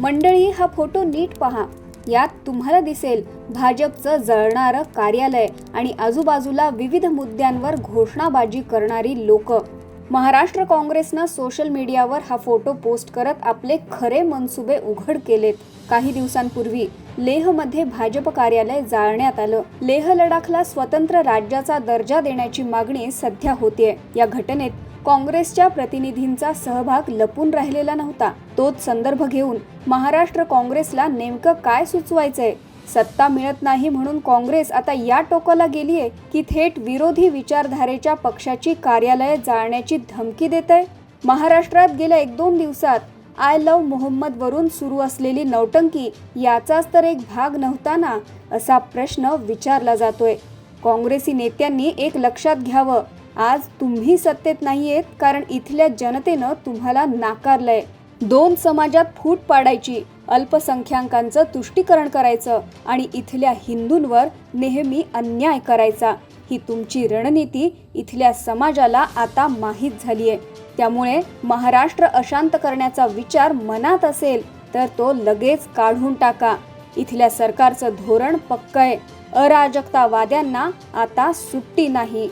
मंडळी हा फोटो नीट पहा. यात तुम्हाला दिसेल भाजपचं जळणारं कार्यालय आणि आजूबाजूला विविध मुद्द्यांवर घोषणाबाजी करणारी लोक. महाराष्ट्र काँग्रेसनं सोशल मीडियावर हा फोटो पोस्ट करत आपले खरे मनसुबे उघड केलेत. काही दिवसांपूर्वी लेहमध्ये भाजप कार्यालय जाळण्यात आलं. लेह लडाखला स्वतंत्र राज्याचा दर्जा देण्याची मागणी सध्या होतीये. या घटनेत काँग्रेसच्या प्रतिनिधींचा सहभाग लपून राहिलेला नव्हता. तोच संदर्भ घेऊन महाराष्ट्र काँग्रेसला नेमकं काय सुचवायचंय? सत्ता मिळत नाही म्हणून काँग्रेस आता या टोकाला गेलीये की थेट विरोधी विचारधारेच्या पक्षाची कार्यालय जाळण्याची धमकी देत आहे महाराष्ट्रात गेल्या एक दोन दिवसात आय लव्ह मोहम्मद वरून सुरू असलेली नौटंकी याचाच तर एक भाग नव्हता ना असा प्रश्न विचारला जातोय. काँग्रेसी नेत्यांनी एक लक्षात घ्यावं. आज तुम्ही सत्तेत नाही आहेत कारण इथल्या जनतेनं तुम्हाला नाकारलंय. दोन समाजात फूट पाडायची अल्पसंख्याकांचं तुष्टीकरण करायचं आणि इथल्या हिंदूंवर नेहमी अन्याय करायचा. ही तुमची रणनीती इथल्या समाजाला आता माहीत झाली आहे त्यामुळे महाराष्ट्र अशांत करण्याचा विचार मनात असेल तर तो लगेच काढून टाका. इथल्या सरकारचं धोरण पक्क आहे. अराजकतावाद्यांना आता सुट्टी नाही.